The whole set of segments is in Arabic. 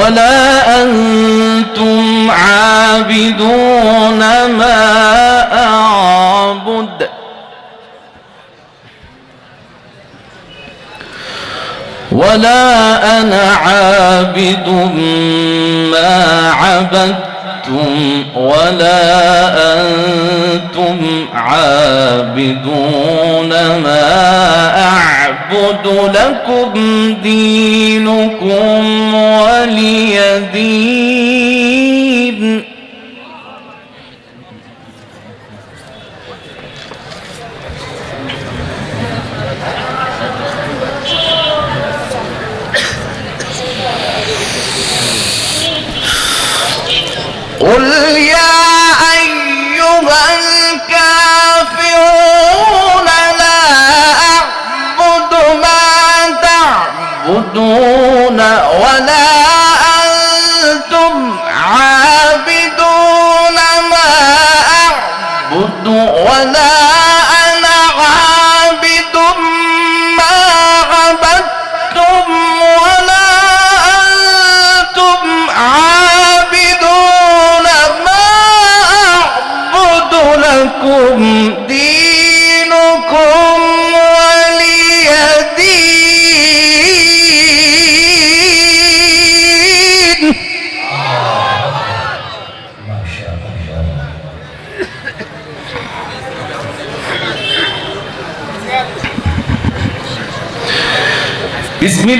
ولا أنتم عابدون ما أعبد. ولا أنا عابد ما عبدتم ولا أنتم عابدون ما أعبد. لكم دينكم ولي دين قل يا أيها الكافرون لا أعبد ما تعبدون ولا ولا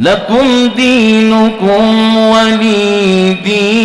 لكم دينكم ولي ديني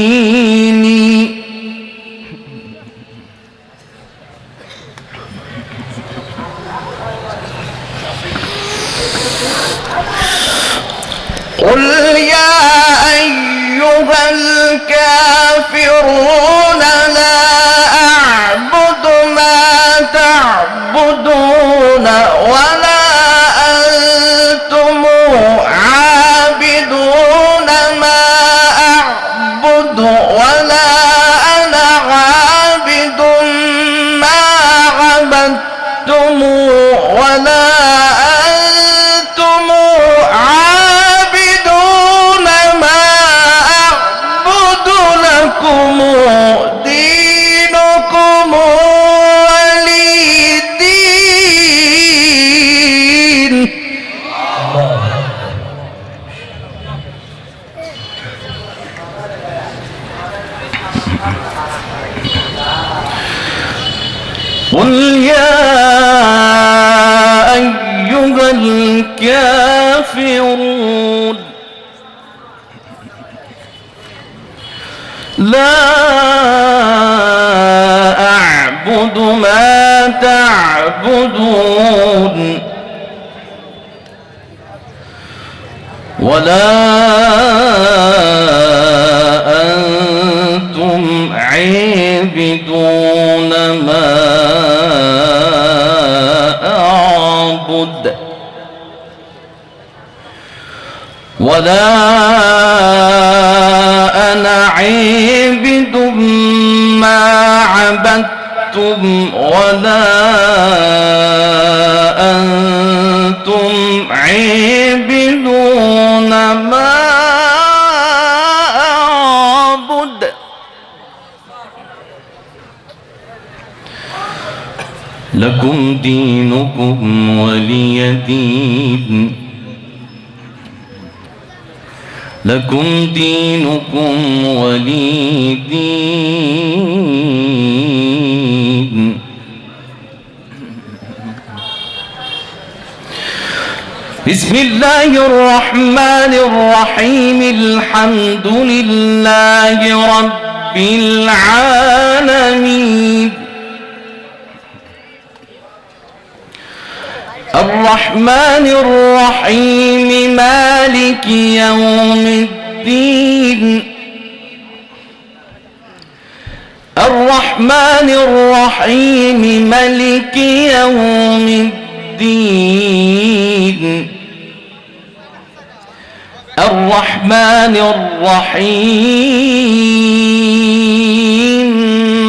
قل يا أيها الكافرون لا أعبد ما تعبدون ولا أعبد ولا عبد ما عبدتم ولا أنتم عبدون دينكم ولي دين لكم دينكم ولي دين بسم الله الرحمن الرحيم. الحمد لله رب العالمين. الرحمن الرحيم مالك يوم الدين. الرحمن الرحيم ملك يوم الدين. الرحمن الرحيم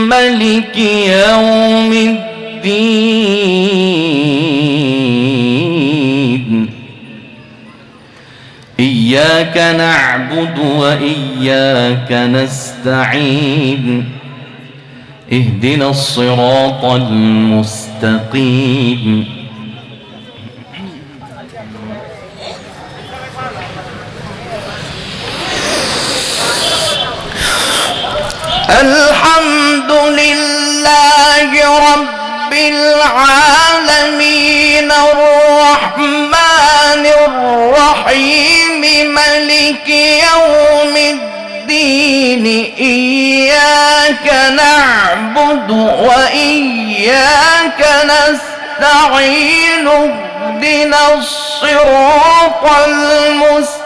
ملك يوم الدين. إياك نعبد وإياك نستعين. اهدنا الصراط المستقيم. الحمد لله رب العالمين الرحمن الرحيم ملك يوم الدين إياك نعبد وإياك نستعين اهدنا الصراط المستقيم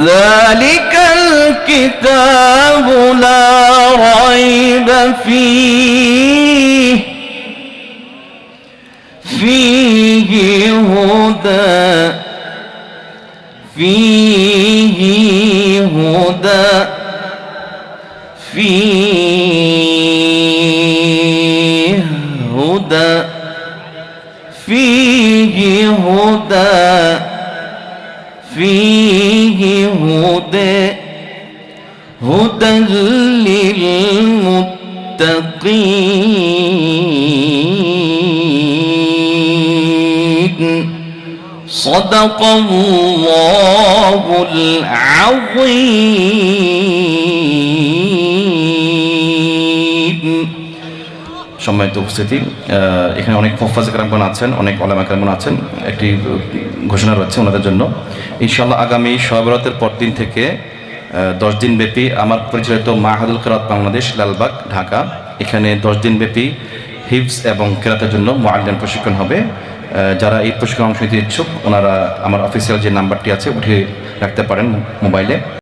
ذلك الكتاب لا ريب فيه. فيه هدى فيه هدى فيه هدى فيه هدى فيه هدى للمتقين. صدق الله العظيم. সম্মানিত উপস্থিতি এখানে অনেক ফফাজ কারামগণ আছেন, অনেক ওলামা কারামগণ আছেন, একটি ঘোষণা রয়েছে ওনাদের জন্য। ইনশাল্লাহ আগামী সহবরাতের পর দিন থেকে দশ দিন ব্যাপী আমার পরিচালিত মাহাদুল কেরাত বাংলাদেশ, লালবাগ, ঢাকা, এখানে দশ দিন ব্যাপী হিপস এবং কেরাতের জন্য মোয়াল্লান প্রশিক্ষণ হবে। যারা এই প্রশিক্ষণ অংশ নিতে ইচ্ছুক, ওনারা আমার অফিসিয়াল যে নাম্বারটি আছে উঠে রাখতে পারেন মোবাইলে।